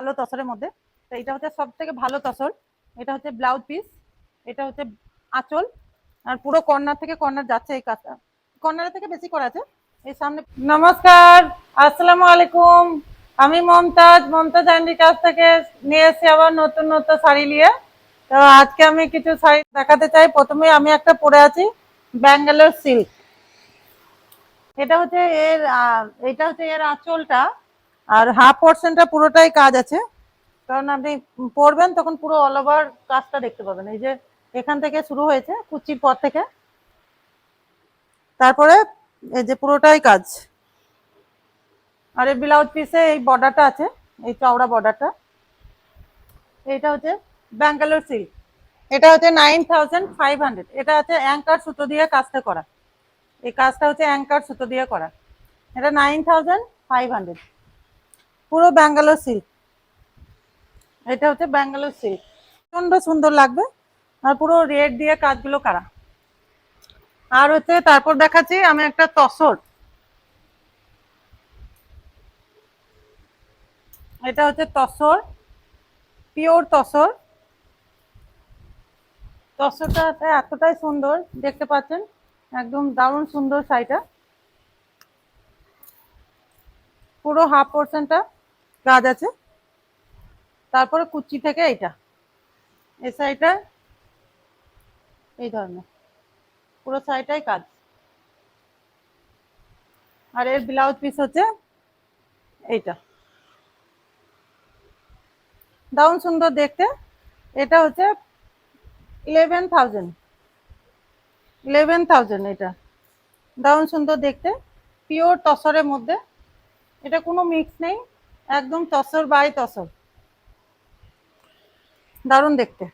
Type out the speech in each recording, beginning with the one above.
ভালো তসরের মধ্যে। তো এটা হচ্ছে সব থেকে ভালো তসর। এটা হচ্ছে ব্লাউজ পিস এটা হচ্ছে আঁচল, আর পুরো কর্নার থেকে কর্নার যাচ্ছে এই কাজটা। কর্নার থেকে বেশি করা আছে। এই সামনে নমস্কার, আসসালামু আলাইকুম। আমি মমতাজ মমতাজ আন্ডির কাছ থেকে নিয়ে এসেছি আবার নতুন নতুন শাড়ি নিয়ে। তো আজকে আমি কিছু শাড়ি দেখাতে চাই। প্রথমে আমি একটা পরে আছি, ব্যাঙ্গালোর সিল্ক। এটা হচ্ছে এর এটা হচ্ছে এর আঁচলটা। আর হাফ পোর্শনটা পুরোটাই কাজ আছে। কারণ আপনি পরবেন তখন পুরো অল ওভার কাজটা দেখতে পাবেন। এই যে এখান থেকে শুরু হয়েছে কুচির পর থেকে। তারপরে এই যে পুরোটাই কাজ। আর এই ব্লাউজ পিসে এই বর্ডারটা আছে, এই চওড়া বর্ডারটা এইটা হচ্ছে ব্যাঙ্গালোর সিল্ক এটা হচ্ছে নাইন থাউজেন্ড ফাইভ হান্ড্রেড এটা হচ্ছে অ্যাঙ্কার সুতো দিয়ে কাজটা করা। এই কাজটা হচ্ছে অ্যাঙ্কার সুতো দিয়ে করা। এটা নাইন থাউজেন্ড ফাইভ হান্ড্রেড পুরো ব্যাঙ্গালোর সিল্ক এটা হচ্ছে ব্যাঙ্গালোর সিল্ক প্রচণ্ড সুন্দর লাগবে। আর পুরো রেড দিয়ে কাজগুলো করা। আর হচ্ছে তারপর দেখাচ্ছি আমি একটা তসর। এটা হচ্ছে তসর, পিওর তসর। তসরটা এতটাই সুন্দর, দেখতে পাচ্ছেন? একদম দারুণ সুন্দর শাড়িটা। পুরো হাফ পোর্শনটা কাজ আছে। তারপরে কুচি থেকে এইটা। এই শাড়িটা এই ধরনের। পুরো শাড়িটাই কাজ। আর এর ব্লাউজ পিস হচ্ছে এইটা। দারুণ সুন্দর দেখতে। এটা হচ্ছে ইলেভেন থাউজেন্ড ইলেভেন থাউজেন্ড এটা। দারুণ সুন্দর দেখতে। পিওর তসরের মধ্যে। এটা কোনো মিক্স নেই। একদম তসর বাই তসর। দারুণ দেখতে।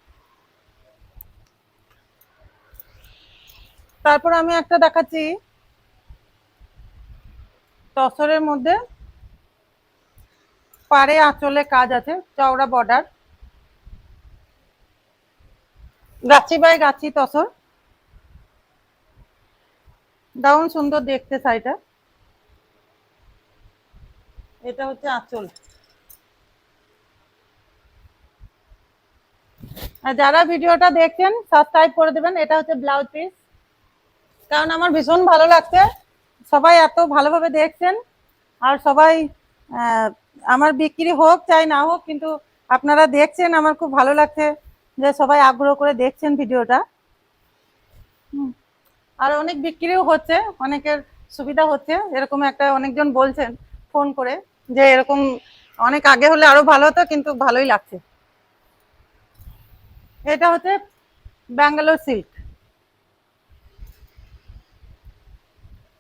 তারপর আমি একটা দেখাচ্ছি। তসরের মধ্যে পাড়ে আঁচলে কাজ আছে, চওড়া বর্ডার। গাছি বাই গাছি তসর। দারুণ সুন্দর দেখতে শাড়িটা এটা হচ্ছে আঁচল। যারা ভিডিওটা দেখছেন সাবস্ক্রাইব করে দেবেন। এটা হচ্ছে ব্লাউজ পিস কারণ আমার ভীষণ ভালো লাগছে। সবাই এত ভালোভাবে দেখছেন। আর সবাই আমার বিক্রি হোক, চাই না হোক, কিন্তু আপনারা দেখছেন, আমার খুব ভালো লাগছে যে সবাই আগ্রহ করে দেখছেন ভিডিওটা। আর অনেক বিক্রিও হচ্ছে, অনেকের সুবিধা হচ্ছে। এরকম একটা অনেকজন বলছেন ফোন করে। যে এরকম অনেক আগে হলে আরও ভালো হতো, কিন্তু ভালোই লাগছে। এটা হচ্ছে ব্যাঙ্গালোর সিল্ক।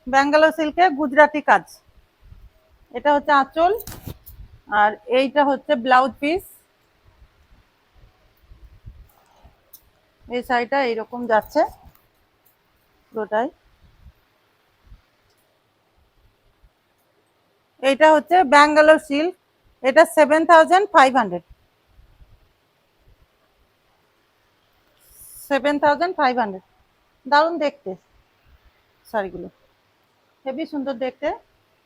ব্যাঙ্গালোর সিল্কে গুজরাটি কাজ। এটা হচ্ছে আঁচল, আর এইটা হচ্ছে ব্লাউজ পিস। এই শাড়িটা এইরকম যাচ্ছে পুরোটাই এইটা হচ্ছে ব্যাঙ্গালোর সিল্ক, এটা seven thousand five hundred seven thousand five hundred দারুণ দেখতে। শাড়িগুলো হেবি সুন্দর দেখতে।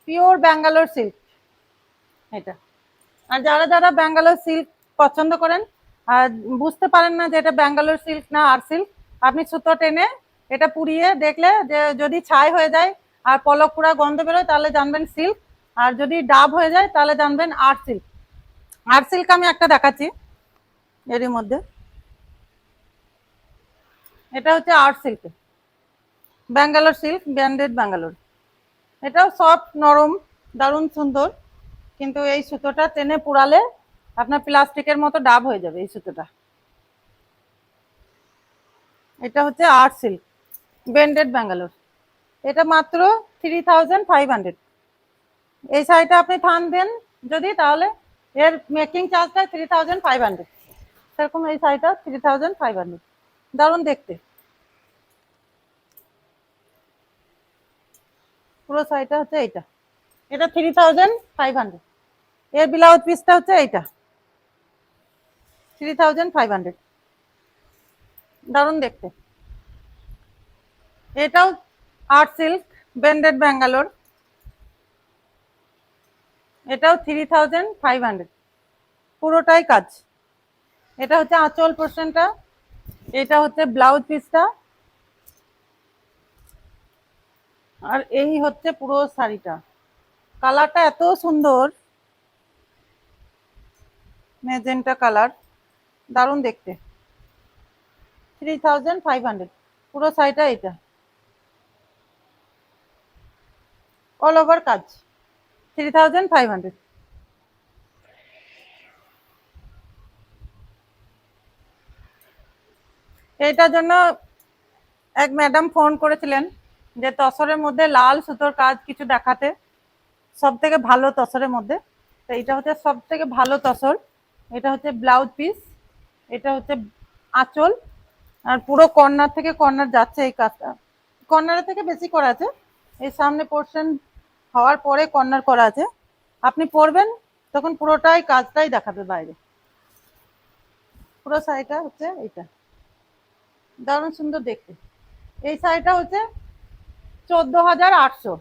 Pure Bangalore silk. এটা। আর যারা যারা ব্যাঙ্গালোর সিল্ক পছন্দ করেন, আর বুঝতে পারেন না যে এটা ব্যাঙ্গালোর সিল্ক না আর সিল্ক, আপনি সুতো টেনে এটা পুড়িয়ে দেখলে যে যদি ছাই হয়ে যায় আর পলক গন্ধ বেরোয়, তাহলে জানবেন সিল্ক আর যদি ডাব হয়ে যায়, তাহলে জানবেন আর্ট সিল্ক। আর্ট সিল্ক আমি একটা দেখাচ্ছি এরই মধ্যে। এটা হচ্ছে art silk. Bangalore silk banded Bangalore. এটাও সফট, নরম, দারুণ সুন্দর। কিন্তু এই সুতোটা টেনে পুরালে আপনার প্লাস্টিকের মতো ডাব হয়ে যাবে এই সুতোটা। এটা হচ্ছে আর্ট সিল্ক ব্যান্ডেড ব্যাঙ্গালোর। এটা মাত্র থ্রি থাউজেন্ড ফাইভ হান্ড্রেড এই শাড়িটা আপনি থান দেন যদি, তাহলে এর মেকিং চার্জটা থ্রি থাউজেন্ড ফাইভ হান্ড্রেড সেরকম এই শাড়িটা থ্রি থাউজেন্ড ফাইভ হান্ড্রেড দারুণ দেখতে। পুরো শাড়িটা হচ্ছে এইটা। এটা থ্রি থাউজেন্ড ফাইভ হান্ড্রেড এর ব্লাউজ পিসটা হচ্ছে এইটা। থ্রি থাউজেন্ড ফাইভ হান্ড্রেড দারুণ দেখতে। এটাও আর্ট সিল্ক ব্র্যান্ডেড ব্যাঙ্গালোর এটাও থ্রি থাউজেন্ড ফাইভ হান্ড্রেড পুরোটাই কাজ। এটা হচ্ছে আঁচল পোর্শনটা এটা হচ্ছে ব্লাউজ পিসটা আর এই হচ্ছে পুরো শাড়িটা। কালারটা এত সুন্দর। Magenta colour. দারুণ দেখতে। থ্রি থাউজেন্ড ফাইভ হান্ড্রেড পুরো শাড়িটা এটা অল ওভার কাজ। থ্রি থাউজেন্ড জন্য এক ম্যাডাম ফোন করেছিলেন যে তসরের মধ্যে লাল সুতোর কাজ কিছু দেখাতে সব থেকে ভালো তসরের মধ্যে। তো এটা হচ্ছে সব থেকে ভালো তসর। এটা হচ্ছে ব্লাউজ পিস, এটা হচ্ছে আঁচল, আর পুরো কর্নার থেকে কর্নার যাচ্ছে এই কাজটা। কর্নারের থেকে বেশি করা আছে। এই সামনে পোর্শন হওয়ার পরে কর্নার করা আছে। আপনি পরবেন, তখন পুরোটাই কাজটাই দেখাবে বাইরে। পুরো শাড়িটা হচ্ছে এইটা। দারুণ সুন্দর দেখতে। এই শাড়িটা হচ্ছে চোদ্দ হাজার আটশো।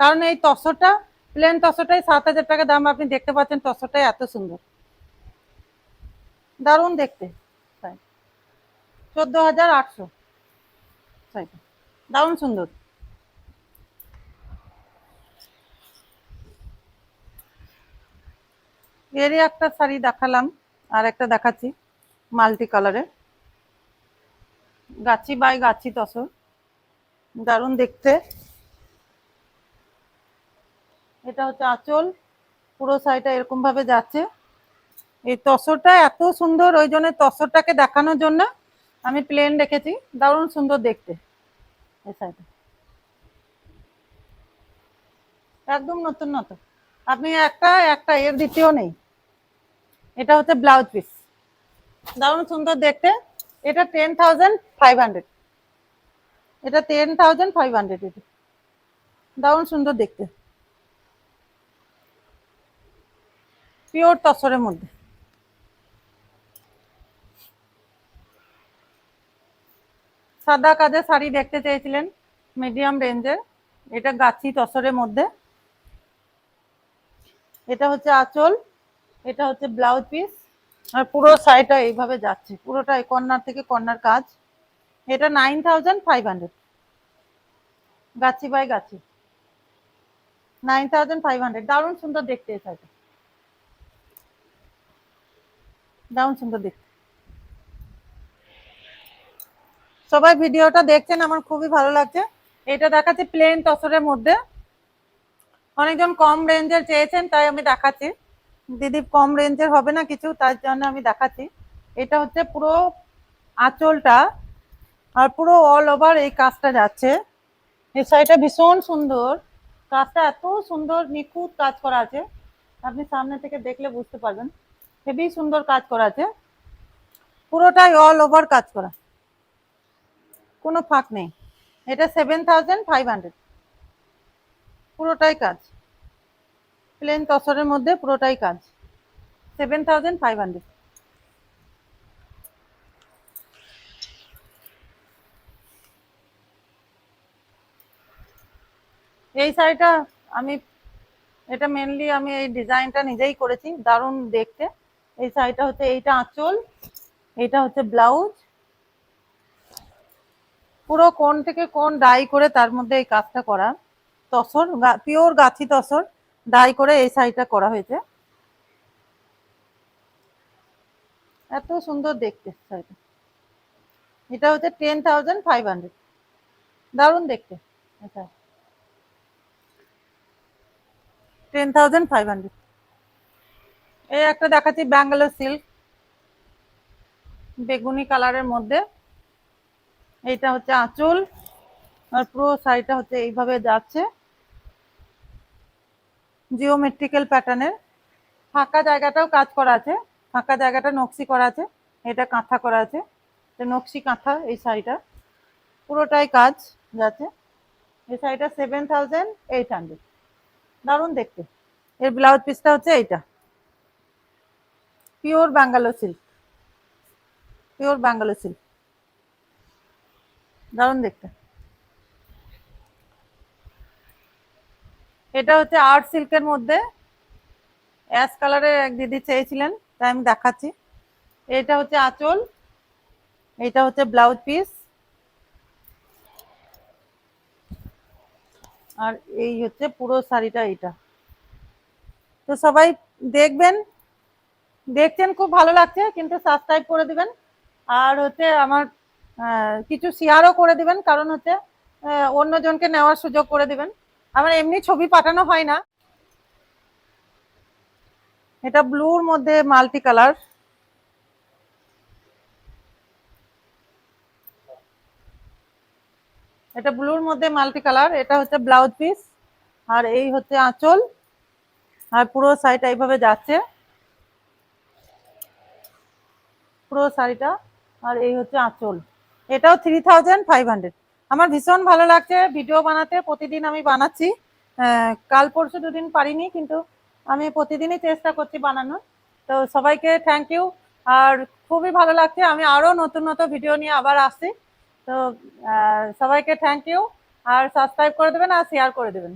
কারণ এই তসরটা, প্লেন তসরটাই সাত হাজার টাকা দাম। আপনি দেখতে পাচ্ছেন তসরটাই এত সুন্দর। দারুণ দেখতে। চোদ্দ হাজার আটশো। দারুণ সুন্দর। এরই একটা শাড়ি দেখালাম, আর একটা দেখাচ্ছি, মাল্টি কালারের। গাছি বাই গাছি তসর, দারুণ দেখতে। এটা হচ্ছে আঁচল, পুরো শাড়িটা এরকম ভাবে যাচ্ছে। এই তসরটা এত সুন্দর, ওই জন্য তসরটাকে দেখানোর জন্য আমি প্লেন রেখেছি, দারুণ সুন্দর দেখতে এই শাড়িটা। একদম নতুন নতুন। আপনি একটা একটা, এর দ্বিতীয় নেই। এটা হচ্ছে ব্লাউজ পিস। দারুণ সুন্দর দেখতে। এটা টেন থাউজেন্ড ফাইভ হান্ড্রেড এটা টেন থাউজেন্ড ফাইভ হান্ড্রেড এটা। দারুণ সুন্দর দেখতে। পিওর তসরের মধ্যে। সাদা কাজে শাড়ি দেখতে চেয়েছিলেন মিডিয়াম রেঞ্জের। এটা গাছি তসরের মধ্যে। এটা হচ্ছে আঁচল। এটা হচ্ছে ব্লাউজ পিস আর পুরো শাড়িটা এইভাবে যাচ্ছে। পুরোটাই কর্নার থেকে কর্নার কাজ। এটা নাইন থাউজেন্ড ফাইভ হান্ড্রেড গাছি বাই গাছি। নাইন থাউজেন্ড ফাইভ হান্ড্রেড দারুণ সুন্দর দেখতে এই শাড়িটা দারুণ সুন্দর দেখতে। সবাই ভিডিওটা দেখছেন, আমার খুবই ভালো লাগছে। এটা দেখাচ্ছে প্লেন তসরের মধ্যে। অনেকজন কম রেঞ্জের চেয়েছেন, তাই আমি দেখাচ্ছি। দিদি কম রেঞ্জের হবে না কিছু, তার জন্য আমি দেখাচ্ছি। এটা হচ্ছে পুরো আঁচলটা আর পুরো অল ওভার এই কাজটা যাচ্ছে। এই শাড়িটা ভীষণ সুন্দর। কাজটা এত সুন্দর, নিখুঁত কাজ করা আছে। আপনি সামনে থেকে দেখলে বুঝতে পারবেন। হেভি সুন্দর কাজ করা আছে। পুরোটাই অল ওভার কাজ করা। কোনো ফাঁক নেই। এটা সেভেন থাউজেন্ড ফাইভ হান্ড্রেড পুরোটাই কাজ। প্লেন তসরের মধ্যে পুরোটাই কাজ। সেভেন থাউজেন্ড ফাইভ হান্ড্রেড এই শাড়িটা আমি, এটা মেনলি আমি এই ডিজাইনটা নিজেই করেছি, দারুণ দেখতে। এই শাড়িটা হচ্ছে এইটা আঁচল, এইটা হচ্ছে ব্লাউজ। পুরো কোন থেকে কোন ডাই করে তার মধ্যে এই কাজটা করা। তসর পিওর গাছি তসর। ডাই করে এই শাড়িটা করা হয়েছে। এত সুন্দর দেখতে শাড়িটা। এটা হচ্ছে টেন থাউজেন্ড ফাইভ হান্ড্রেড দারুণ দেখতে এটা। টেন থাউজেন্ড ফাইভ হান্ড্রেড এই একটা দেখাচ্ছি ব্যাঙ্গালোর সিল্ক বেগুনি কালারের মধ্যে। এইটা হচ্ছে আঁচল। আর পুরো শাড়িটা হচ্ছে এইভাবে যাচ্ছে। জিওমেট্রিক্যাল প্যাটার্নের ফাঁকা জায়গাটাও কাজ করা আছে। ফাঁকা জায়গাটা নকশি করা আছে। এটা কাঁথা করা আছে। নকশি কাঁথা এই শাড়িটা। পুরোটাই কাজ যাচ্ছে। এই শাড়িটা সেভেন থাউজেন্ড এইট হান্ড্রেড দারুণ দেখতে। এর ব্লাউজ পিসটা হচ্ছে এইটা। Pure Bangalore silk pure Bangalore silk দারুণ দেখতে। এটা হচ্ছে আর্ট সিল্কের মধ্যে। অ্যাশ কালারের এক দিদি চেয়েছিলেন, তাই আমি দেখাচ্ছি। এটা হচ্ছে আঁচল, এটা হচ্ছে ব্লাউজ পিস আর এই হচ্ছে পুরো শাড়িটা এটা তো সবাই দেখবেন, দেখছেন খুব ভালো লাগছে, কিন্তু সাবস্ক্রাইব করে দিবেন। আর হচ্ছে আমার কিছু শেয়ারও করে দিবেন, কারণ হচ্ছে অন্যজনকে নেওয়ার সুযোগ করে দিবেন। আমার এমনি ছবি পাঠানো হয় না। এটা ব্লুর মধ্যে মাল্টি কালার। এটা ব্লুর মধ্যে মাল্টি কালার, এটা হচ্ছে ব্লাউজ পিস, আর এই হচ্ছে আঁচল, আর পুরো শাড়িটা এইভাবে যাচ্ছে। পুরো শাড়িটা, আর এই হচ্ছে আঁচল। এটাও থ্রি থাউজেন্ড ফাইভ হান্ড্রেড আমার ভীষণ ভালো লাগছে ভিডিও বানাতে, প্রতিদিন আমি বানাচ্ছি। কাল পরশু দুদিন পারিনি, কিন্তু আমি প্রতিদিনই চেষ্টা করছি বানানোর। তো সবাইকে থ্যাংক ইউ আর খুবই ভালো লাগছে, আমি আরও নতুন নতুন ভিডিও নিয়ে আবার আসছি। তো সবাইকে থ্যাংক ইউ আর সাবস্ক্রাইব করে দেবেন আর শেয়ার করে দেবেন।